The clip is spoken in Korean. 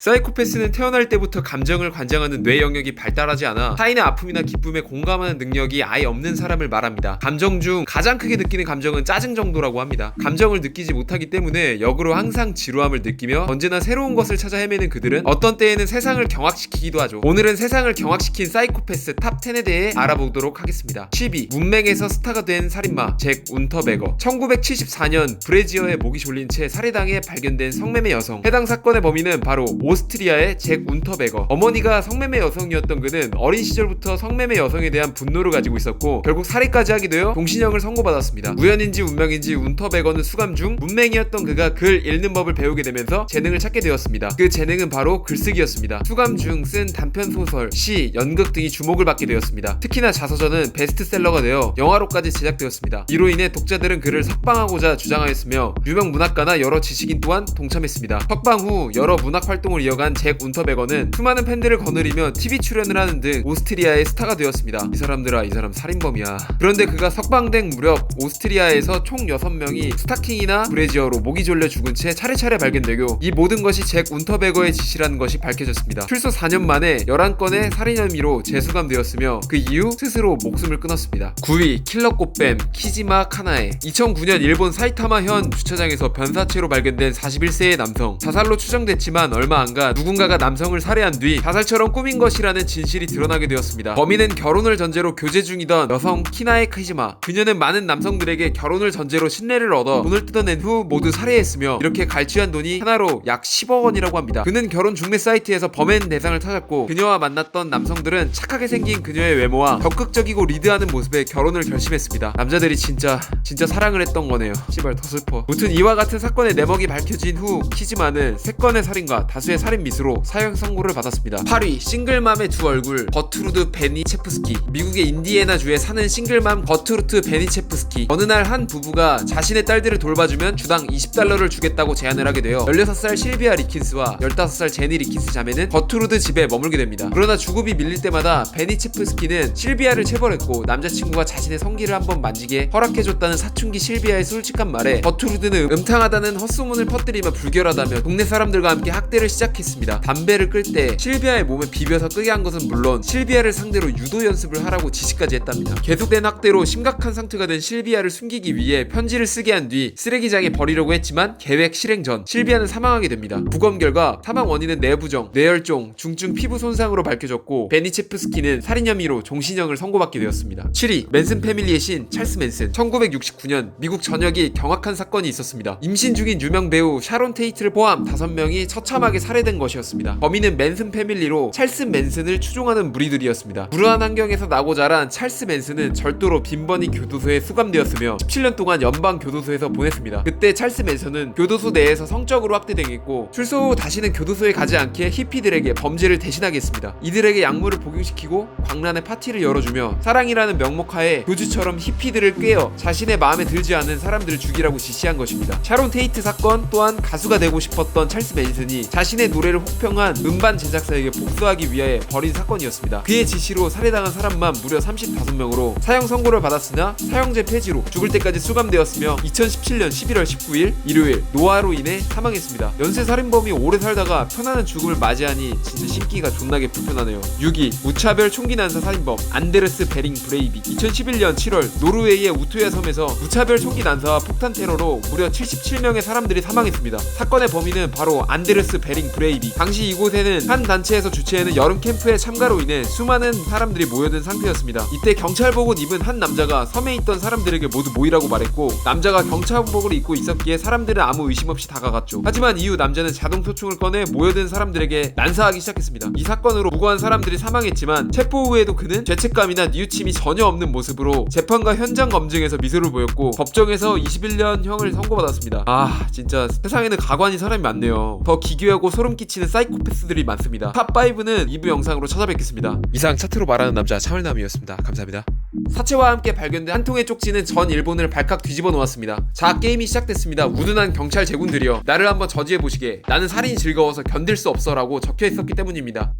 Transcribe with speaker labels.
Speaker 1: 사이코패스는 태어날 때부터 감정을 관장하는 뇌 영역이 발달하지 않아 타인의 아픔이나 기쁨에 공감하는 능력이 아예 없는 사람을 말합니다. 감정 중 가장 크게 느끼는 감정은 짜증 정도라고 합니다. 감정을 느끼지 못하기 때문에 역으로 항상 지루함을 느끼며 언제나 새로운 것을 찾아 헤매는 그들은 어떤 때에는 세상을 경악시키기도 하죠. 오늘은 세상을 경악시킨 사이코패스 탑 10에 대해 알아보도록 하겠습니다. 10위 문맹에서 스타가 된 살인마 잭 운터베거 1974년 브레지어에 목이 졸린 채 살해당해 발견된 성매매 여성 해당 사건의 범인은 바로 오스트리아의 잭 운터베거. 어머니가 성매매 여성이었던 그는 어린 시절부터 성매매 여성에 대한 분노를 가지고 있었고 결국 살해까지 하게 되어 동신형을 선고받았습니다. 우연인지 운명인지 운터베거는 수감 중 문맹이었던 그가 글 읽는 법을 배우게 되면서 재능을 찾게 되었습니다. 그 재능은 바로 글쓰기였습니다. 수감 중 쓴 단편 소설, 시, 연극 등이 주목을 받게 되었습니다. 특히나 자서전은 베스트셀러가 되어 영화로까지 제작되었습니다. 이로 인해 독자들은 그를 석방하고자 주장하였으며 유명 문학가나 여러 지식인 또한 동참했습니다. 석방 후 여러 문학 활동을 이어간 잭 운터베거는 수많은 팬들을 거느리며 TV 출연을 하는 등 오스트리아의 스타가 되었습니다. 이 사람들아 이 사람 살인범이야. 그런데 그가 석방된 무렵 오스트리아에서 총 6명이 스타킹이나 브레지어로 목이 졸려 죽은 채 차례차례 발견되고 이 모든 것이 잭 운터베거의 짓이라는 것이 밝혀졌습니다. 출소 4년 만에 11건의 살인 혐의로 재수감되었으며 그 이후 스스로 목숨을 끊었습니다. 9위 킬러 꽃뱀 키지마 카나에 2009년 일본 사이타마 현 주차장에서 변사체로 발견된 41세의 남성 자살로 추정됐지만 얼마 안가 누군가가 남성을 살해한 뒤 자살처럼 꾸민 것이라는 진실이 드러나게 되었습니다. 범인은 결혼을 전제로 교제 중이던 여성 키나에 크지마. 그녀는 많은 남성들에게 결혼을 전제로 신뢰를 얻어 돈을 뜯어낸 후 모두 살해했으며 이렇게 갈취한 돈이 하나로 약 10억 원이라고 합니다. 그는 결혼 중매 사이트에서 범행 대상을 찾았고 그녀와 만났던 남성들은 착하게 생긴 그녀의 외모와 적극적이고 리드하는 모습에 결혼을 결심했습니다. 남자들이 진짜 진짜 사랑을 했던 거네요. 씨발 더 슬퍼. 무튼 이와 같은 사건의 내막이 밝혀진 후 키지마는 세 건의 살인과 다수의 살인 미수로 사형 선고를 받았습니다. 8위 싱글맘의 두 얼굴 버트루드 베니체프스키 미국의 인디애나주에 사는 싱글맘 버트루트 베니체프스키 어느 날 한 부부가 자신의 딸들을 돌봐주면 주당 20달러를 주겠다고 제안을 하게 되어 16살 실비아 리킨스와 15살 제니 리킨스 자매는 버트루드 집에 머물게 됩니다. 그러나 주급이 밀릴 때마다 베니체프스키는 실비아를 체벌했고 남자친구가 자신의 성기를 한번 만지게 허락해줬다는 사춘기 실비아의 솔직한 말에 버트루드는 음탕하다는 헛소문을 퍼뜨리며 불결하다며 동네 사람들과 함께 학대를 시작 했습니다. 담배를 끌 때 실비아의 몸에 비벼서 끄게 한 것은 물론 실비아를 상대로 유도 연습을 하라고 지시까지 했답니다. 계속된 학대로 심각한 상태가 된 실비아를 숨기기 위해 편지를 쓰게 한 뒤 쓰레기장에 버리려고 했지만 계획 실행 전 실비아는 사망하게 됩니다. 부검 결과 사망 원인은 내부종, 뇌혈종, 중증 피부 손상으로 밝혀졌고 베니체프스키는 살인 혐의로 종신형을 선고받게 되었습니다. 7위 맨슨 패밀리의 신 찰스 맨슨 1969년 미국 전역이 경악한 사건이 있었습니다. 임신 중인 유명 배우 샤론 테이트를 포함 5명이 처참하게 살해된 것이었습니다. 범인은 맨슨 패밀리로 찰스 맨슨을 추종하는 무리들이었습니다. 불우한 환경에서 나고 자란 찰스 맨슨은 절도로 빈번히 교도소에 수감되었으며 17년 동안 연방 교도소에서 보냈습니다. 그때 찰스 맨슨은 교도소 내에서 성적으로 학대당했고 출소 후 다시는 교도소에 가지 않게 히피들에게 범죄를 대신하게 했습니다. 이들에게 약물을 복용시키고 광란의 파티를 열어주며 사랑이라는 명목하에 교주처럼 히피들을 꿰어 자신의 마음에 들지 않은 사람들을 죽이라고 지시한 것입니다. 샤론 테이트 사건 또한 가수가 되고 싶었던 찰스 맨슨이 자신 의 노래를 혹평한 음반 제작사에게 복수하기 위해 벌인 사건이었습니다. 그의 지시로 살해당한 사람만 무려 35명으로 사형 선고를 받았으나 사형제 폐지로 죽을 때까지 수감되었으며 2017년 11월 19일 일요일 노화로 인해 사망했습니다. 연쇄 살인범이 오래 살다가 편안한 죽음을 맞이하니 진짜 심기가 존나게 불편하네요. 6위 무차별 총기 난사 살인범 안데르스 베링 브레이비 2011년 7월 노르웨이의 우토야 섬에서 무차별 총기 난사와 폭탄 테러로 무려 77명의 사람들이 사망했습니다. 사건의 범인은 바로 안데르스 베링 브레이비. 당시 이곳에는 한 단체에서 주최하는 여름 캠프의 참가로 인해 수많은 사람들이 모여든 상태였습니다. 이때 경찰복을 입은 한 남자가 섬에 있던 사람들에게 모두 모이라고 말했고 남자가 경찰복을 입고 있었기에 사람들은 아무 의심 없이 다가갔죠. 하지만 이후 남자는 자동 소총을 꺼내 모여든 사람들에게 난사하기 시작했습니다. 이 사건으로 무고한 사람들이 사망했지만 체포 후에도 그는 죄책감이나 뉘우침이 전혀 없는 모습으로 재판과 현장 검증에서 미소를 보였고 법정에서 21년형을 선고받았습니다. 아 진짜 세상에는 가관이 사람이 많네요. 더 기괴하고 소름 끼치는 사이코패스들이 많습니다. 탑5는 2부 영상으로 찾아뵙겠습니다. 이상 차트로 말하는 남자 차월남이었습니다. 감사합니다. 사체와 함께 발견된 한 통의 쪽지는 전 일본을 발칵 뒤집어 놓았습니다. 자 게임이 시작됐습니다. 우둔한 경찰 제군들이여 나를 한번 저지해 보시게. 나는 살인이 즐거워서 견딜 수 없어라고 적혀 있었기 때문입니다.